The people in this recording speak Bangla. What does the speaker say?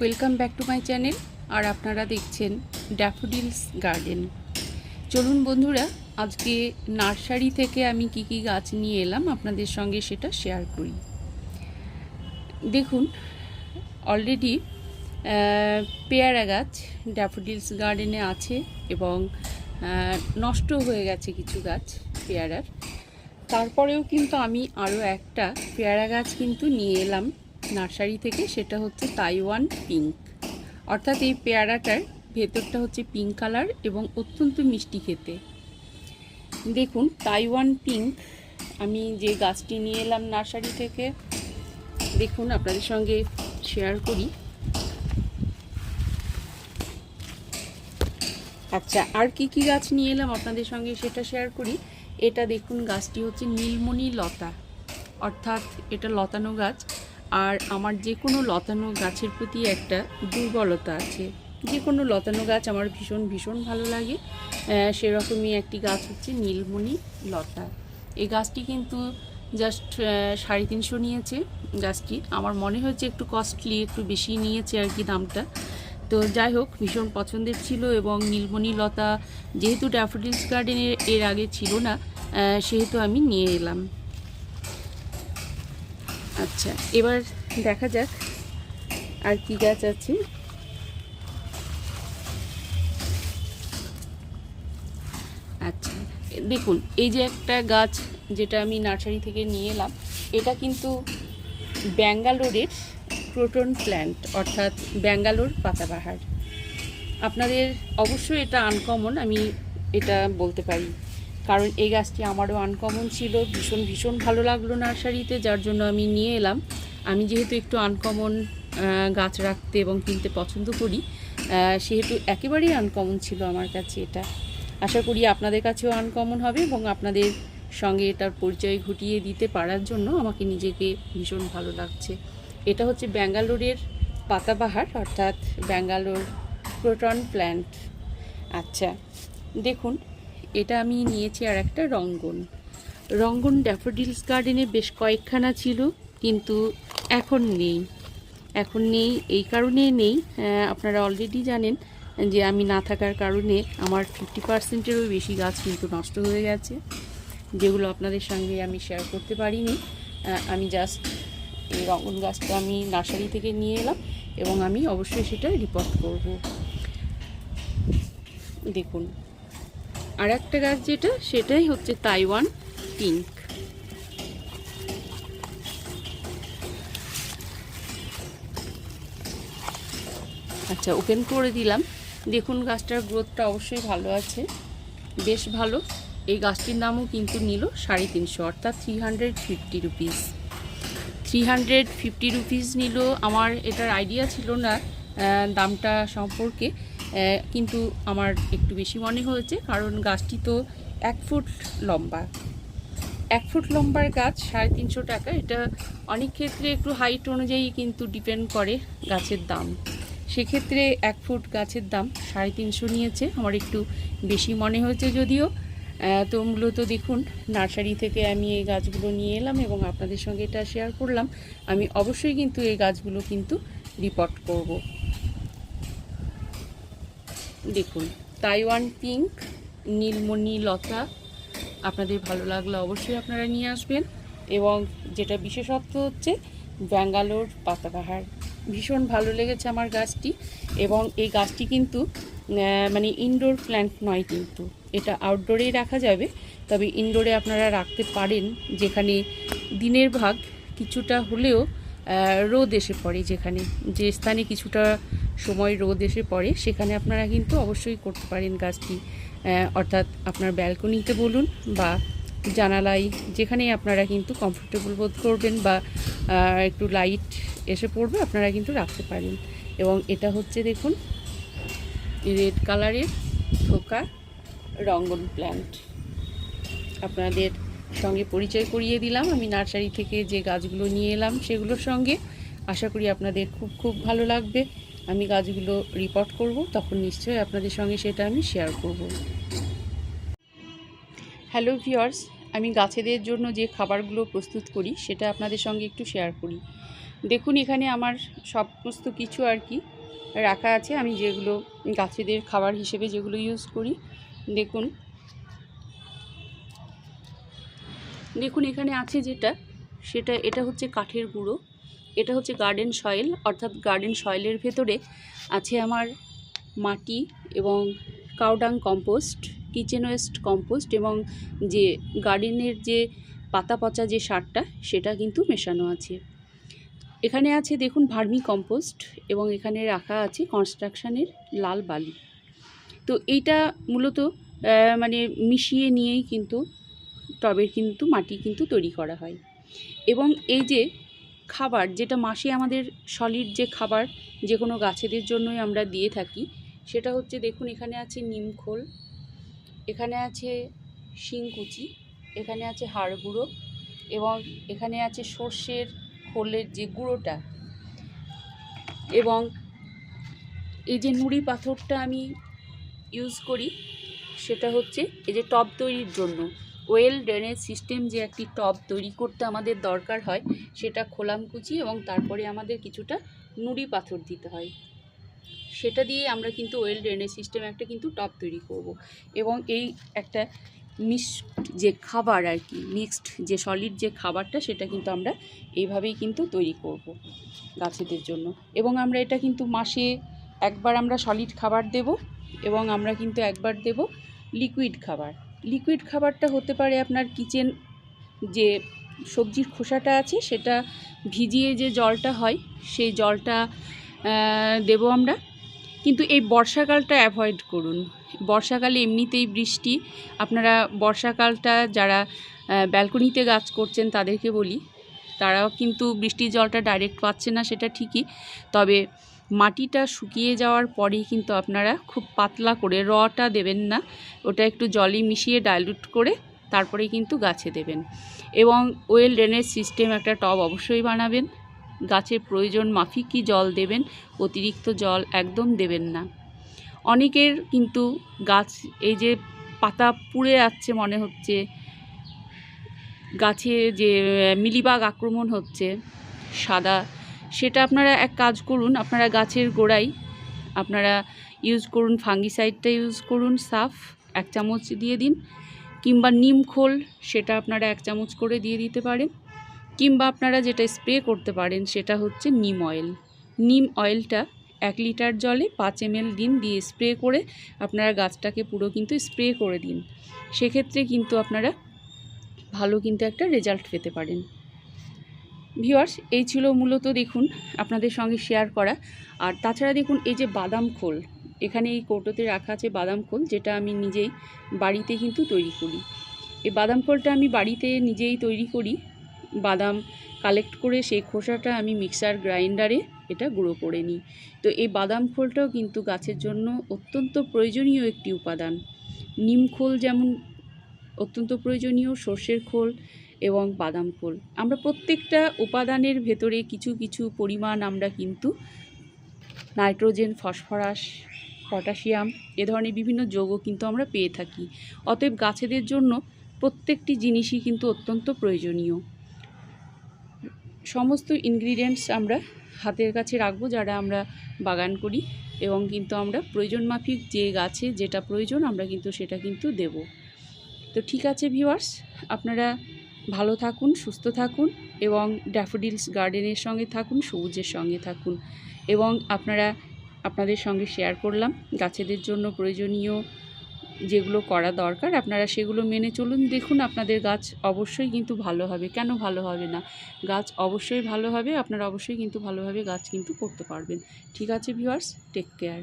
Welcome back to my channel, আর আপনারা দেখছেন ড্যাফোডিলস গার্ডেন। চলুন বন্ধুরা, আজকে নার্সারি থেকে আমি কি কি গাছ নিয়ে এলাম, আপনাদের সঙ্গে সেটা শেয়ার করি। দেখুন অলরেডি পেয়ারা গাছ ড্যাফোডিলস গার্ডেনে আছে এবং নষ্ট হয়ে গেছে কিছু গাছ পেয়ারার। তারপরেও কিন্তু আমি আরও একটা পেয়ারা গাছ কিন্তু নিয়ে এলাম। নার্সারি থেকে সেটা হচ্ছে তাইওয়ান পিঙ্ক। অর্থাৎ এই পেয়ারাটার ভেতরটা হচ্ছে পিঙ্ক কালার এবং অত্যন্ত মিষ্টি খেতে। দেখুন, তাইওয়ান পিঙ্ক, আমি যে গাছটি নিয়ে এলাম নার্সারি থেকে, দেখুন, আপনাদের সঙ্গে শেয়ার করি। আচ্ছা আর কি কি গাছ নিয়ে এলাম আপনাদের সঙ্গে সেটা শেয়ার করি। এটা দেখুন, গাছটি হচ্ছে নীলমণি লতা। অর্থাৎ এটা লতানো গাছ। আর আমার যে কোনো লতানো গাছের প্রতি একটা দুর্বলতা আছে। যে কোনো লতানো গাছ আমার ভীষণ ভীষণ ভালো লাগে। সেরকমই একটি গাছ হচ্ছে নীলমণি লতা। এই গাছটি কিন্তু জাস্ট সাড়ে তিনশো নিয়েছে গাছটি। আমার মনে হয়েছে একটু কস্টলি একটু বেশি নিয়েছে আর কি দামটা। তো যাই হোক, ভীষণ পছন্দের ছিল এবং নীলমণি লতা যেহেতু ড্যাফোডিলস গার্ডেনের এর আগে ছিল না সেহেতু আমি নিয়ে এলাম। আচ্ছা এবার দেখা যাক আর কি গাছ আছে। আচ্ছা দেখুন, এই যে একটা গাছ যেটা আমি নার্সারি থেকে নিয়ে এলাম, এটা কিন্তু ব্যাঙ্গালোরের প্রোটন প্ল্যান্ট, অর্থাৎ ব্যাঙ্গালোর পাতাবাহার। আপনাদের অবশ্যই এটা আনকমন, আমি এটা বলতে পারি। কারণ এই গাছটি আমারও আনকমন ছিল, ভীষণ ভীষণ ভালো লাগল নার্সারিতে, যার জন্য আমি নিয়ে এলাম। আমি যেহেতু একটু আনকমন গাছ রাখতে এবং কিনতে পছন্দ করি সেহেতু একেবারেই আনকমন ছিল আমার কাছে এটা। আশা করি আপনাদের কাছেও আনকমন হবে এবং আপনাদের সঙ্গে এটার পরিচয় ঘটিয়ে দিতে পারার জন্য আমাকে নিজেকে ভীষণ ভালো লাগছে। এটা হচ্ছে ব্যাঙ্গালোরের পাতাবাহার, অর্থাৎ ব্যাঙ্গালোর প্রোটন প্ল্যান্ট। আচ্ছা দেখুন এটা আমি নিয়েছি আর একটা রঙ্গন। রঙ্গন ড্যাফোডিলস গার্ডেনে বেশ কয়েকখানা ছিল, কিন্তু এখন নেই। এখন নেই, এই কারণে নেই। আপনারা অলরেডি জানেন যে আমি না থাকার কারণে আমার ফিফটি পার্সেন্টেরও বেশি গাছ কিন্তু নষ্ট হয়ে গেছে, যেগুলো আপনাদের সঙ্গে আমি শেয়ার করতে পারিনি। আমি জাস্ট এই রঙন গাছটা আমি নার্সারি থেকে নিয়ে এলাম এবং আমি অবশ্যই সেটা রিপোর্ট করব। দেখুন আর একটা গাছ যেটা, সেটাই হচ্ছে তাইওয়ান পিঙ্ক। আচ্ছা ওপেন করে দিলাম। দেখুন গাছটার গ্রোথটা অবশ্যই ভালো আছে। বেশ ভালো। এই গাছটির দামও কিন্তু নিল সাড়ে তিনশো, অর্থাৎ three hundred fifty rupees three hundred fifty rupees নিল। আমার এটার আইডিয়া ছিল না দামটা সম্পর্কে। কিন্তু আমার একটু বেশি মনে হয়েছে, কারণ গাছটি তো এক ফুট লম্বা। এক ফুট লম্বার গাছ, সাড়ে তিনশো টাকা, এটা অনেক ক্ষেত্রে একটু হাইট অনুযায়ী কিন্তু ডিপেন্ড করে গাছের দাম। সেক্ষেত্রে এক ফুট গাছের দাম সাড়ে তিনশো নিয়েছে, আমার একটু বেশি মনে হয়েছে যদিও। তো মূলত দেখুন, নার্সারি থেকে আমি এই গাছগুলো নিয়ে এলাম এবং আপনাদের সঙ্গে এটা শেয়ার করলাম। আমি অবশ্যই কিন্তু এই গাছগুলো কিন্তু রিপোর্ট করব। দেখুন তাইওয়ান পিঙ্ক নীলমণি লতা, আপনাদের ভালো লাগলে অবশ্যই আপনারা নিয়ে আসবেন এবং যেটা বিশেষত্ব হচ্ছে ব্যাঙ্গালোর পাতাবাহার। ভীষণ ভালো লেগেছে আমার গাছটি এবং এই গাছটি কিন্তু মানে ইনডোর প্ল্যান্ট নয় কিন্তু, এটা আউটডোরেই রাখা যাবে, তবে ইনডোরে আপনারা রাখতে পারেন, যেখানে দিনের ভাগ কিছুটা হলেও রোদ এসে পড়ে যেখানে, যে স্থানে কিছুটা সময় রোদ এসে পড়ে, সেখানে আপনারা কিন্তু অবশ্যই করতে পারেন গাছটি অর্থাৎ আপনার ব্যালকনিতে বলুন বা জানালায় যেখানেই আপনারা কিন্তু কমফোর্টেবল বোধ করবেন বা একটু লাইট এসে পড়বে, আপনারা কিন্তু রাখতে পারেন। এবং এটা হচ্ছে দেখুন রেড কালারের থোকা রঙ্গন প্ল্যান্ট আপনাদের সঙ্গে পরিচয় করিয়ে দিলাম, আমি নার্সারি থেকে যে গাছগুলো নিয়ে এলাম সেগুলোর সঙ্গে। আশা করি আপনাদের খুব খুব ভালো লাগবে। আমি গাছগুলো রিপোর্ট করব, তখন নিশ্চয়ই আপনাদের সঙ্গে সেটা আমি শেয়ার করব। হ্যালো ভিওর্স আমি গাছেদের জন্য যে খাবারগুলো প্রস্তুত করি, সেটা আপনাদের সঙ্গে একটু শেয়ার করি। দেখুন, এখানে আমার সমস্ত কিছু আর কি রাখা আছে। আমি যেগুলো গাছেদের খাবার হিসেবে যেগুলো ইউজ করি, দেখুন। দেখুন, এখানে আছে যেটা, সেটা, এটা হচ্ছে কাঠের গুঁড়ো। এটা হচ্ছে গার্ডেন সয়েল, অর্থাৎ গার্ডেন সয়েলের ভেতরে আছে আমার মাটি এবং cow dung compost kitchen waste compost এবং যে গার্ডেনের যে পাতা পচা যে সারটা, সেটা কিন্তু মেশানো আছে। এখানে আছে দেখুন ভার্মি কম্পোস্ট এবং এখানে রাখা আছে কনস্ট্রাকশানের লাল বালি। তো এইটা মূলত মানে মিশিয়ে নিয়েই কিন্তু টবের কিন্তু মাটি কিন্তু তৈরি করা হয়। এবং এই যে খাবার, যেটা মাসে আমাদের সলিড যে খাবার যে কোনো গাছেদের জন্যই আমরা দিয়ে থাকি, সেটা হচ্ছে দেখুন এখানে আছে নিমখোল এখানে আছে শিংকুচি এখানে আছে হাড় গুঁড়ো এবং এখানে আছে সর্ষের খোলের যে গুঁড়োটা এবং এই যে নুড়ি পাথরটা আমি ইউজ করি, সেটা হচ্ছে এই যে টব তৈরির জন্য। ওয়েল ড্রেনেজ সিস্টেম যে একটি টব তৈরি করতে আমাদের দরকার হয়, সেটা খোলামকুচি এবং তারপরে আমাদের কিছুটা নুড়ি পাথর দিতে হয়। সেটা দিয়ে আমরা কিন্তু ওয়েল ড্রেনেজ সিস্টেম একটা কিন্তু টব তৈরি করব এবং এই একটা মিক্সড যে খাবার আর কি, মিক্সড যে সলিড যে খাবারটা, সেটা কিন্তু আমরা এইভাবেই কিন্তু তৈরি করব গাছেদের জন্য। এবং আমরা এটা কিন্তু মাসে একবার আমরা সলিড খাবার দেব এবং আমরা কিন্তু একবার দেব লিকুইড খাবার। লিকুইড খাবারটা হতে পারে আপনার কিচেন যে সবজির খোসাটা আছে, সেটা ভিজিয়ে যে জলটা হয়, সেই জলটা দেবো আমরা। কিন্তু এই বর্ষাকালটা অ্যাভয়েড করুন। বর্ষাকালে এমনিতেই বৃষ্টি। আপনারা বর্ষাকালটা যারা ব্যালকনিতে গাছ করছেন তাদেরকে বলি, তারাও কিন্তু বৃষ্টির জলটা ডাইরেক্ট পাচ্ছে না, সেটা ঠিকই। তবে মাটিটা শুকিয়ে যাওয়ার পরেই কিন্তু আপনারা খুব পাতলা করে রটা দেবেন না। ওটা একটু জলে মিশিয়ে ডাইলুট করে তারপরেই কিন্তু গাছে দেবেন। এবং ওয়েল ড্রেনেজ সিস্টেম একটা টব অবশ্যই বানাবেন। গাছের প্রয়োজন মাফিক মাফিকই জল দেবেন, অতিরিক্ত জল একদম দেবেন না। অনেকের কিন্তু গাছ, এই যে পাতা পুড়ে যাচ্ছে মনে হচ্ছে, গাছে যে মিলিবাগ আক্রমণ হচ্ছে, সাদা সেটা আপনারা এক কাজ করুন, আপনারা গাছের গোড়ায়, আপনারা ইউজ করুন ফাঙ্গিসাইডটা ইউজ করুন, সাফ এক চামচ দিয়ে দিন, কিংবা নিম খোল সেটা আপনারা এক চামচ করে দিয়ে দিতে পারেন, কিংবা আপনারা যেটা স্প্রে করতে পারেন সেটা হচ্ছে নিম অয়েল নিম অয়েলটা এক লিটার জলে পাঁচ এমএল দিন দিয়ে স্প্রে করে আপনারা গাছটাকে পুরো কিন্তু স্প্রে করে দিন। সেক্ষেত্রে কিন্তু আপনারা ভালো কিন্তু একটা রেজাল্ট পেতে পারেন। ভিউয়ার্স এই ছিল মূলত দেখুন আপনাদের সঙ্গে শেয়ার করা। আর তাছাড়া দেখুন এই যে বাদাম খোল, এখানে এই কৌটোতে রাখা আছে বাদাম খোল, যেটা আমি নিজেই বাড়িতে কিন্তু তৈরি করি। এই বাদাম খোলটা আমি বাড়িতে নিজেই তৈরি করি। বাদাম কালেক্ট করে সেই খোসাটা আমি মিক্সার গ্রাইন্ডারে এটা গুঁড়ো করে নিই। তো এই বাদাম খোলটাও কিন্তু গাছের জন্য অত্যন্ত প্রয়োজনীয় একটি উপাদান। নিম খোল যেমন অত্যন্ত প্রয়োজনীয়, সর্ষের খোল এবং বাদাম খোল আমরা প্রত্যেকটা উপাদানের ভেতরে কিছু কিছু পরিমাণ আমরা কিন্তু নাইট্রোজেন, ফসফরাস, পটাশিয়াম এ ধরনের বিভিন্ন যৌগ কিন্তু আমরা পেয়ে থাকি। অতএব গাছেদের জন্য প্রত্যেকটি জিনিসই কিন্তু অত্যন্ত প্রয়োজনীয়। সমস্ত ইনগ্রিডিয়েন্টস আমরা হাতের কাছে রাখব, যারা আমরা বাগান করি এবং কিন্তু আমরা প্রয়োজন মাফিক যে গাছে যেটা প্রয়োজন আমরা কিন্তু সেটা কিন্তু দেব। তো ঠিক আছে ভিউয়ার্স আপনারা ভালো থাকুন, সুস্থ থাকুন এবং ড্যাফোডিলস গার্ডেনের সঙ্গে থাকুন, সবুজের সঙ্গে থাকুন এবং আপনারা আপনাদের সঙ্গে শেয়ার করলাম। গাছেদের জন্য প্রয়োজনীয় যেগুলো করা দরকার, আপনারা সেগুলো মেনে চলুন। দেখুন আপনাদের গাছ অবশ্যই কিন্তু ভালো হবে। কেন ভালো হবে না? গাছ অবশ্যই ভালো হবে, আপনারা অবশ্যই কিন্তু ভালোভাবে গাছ কিন্তু করতে পারবেন। ঠিক আছে ভিউয়ার্স, টেক কেয়ার।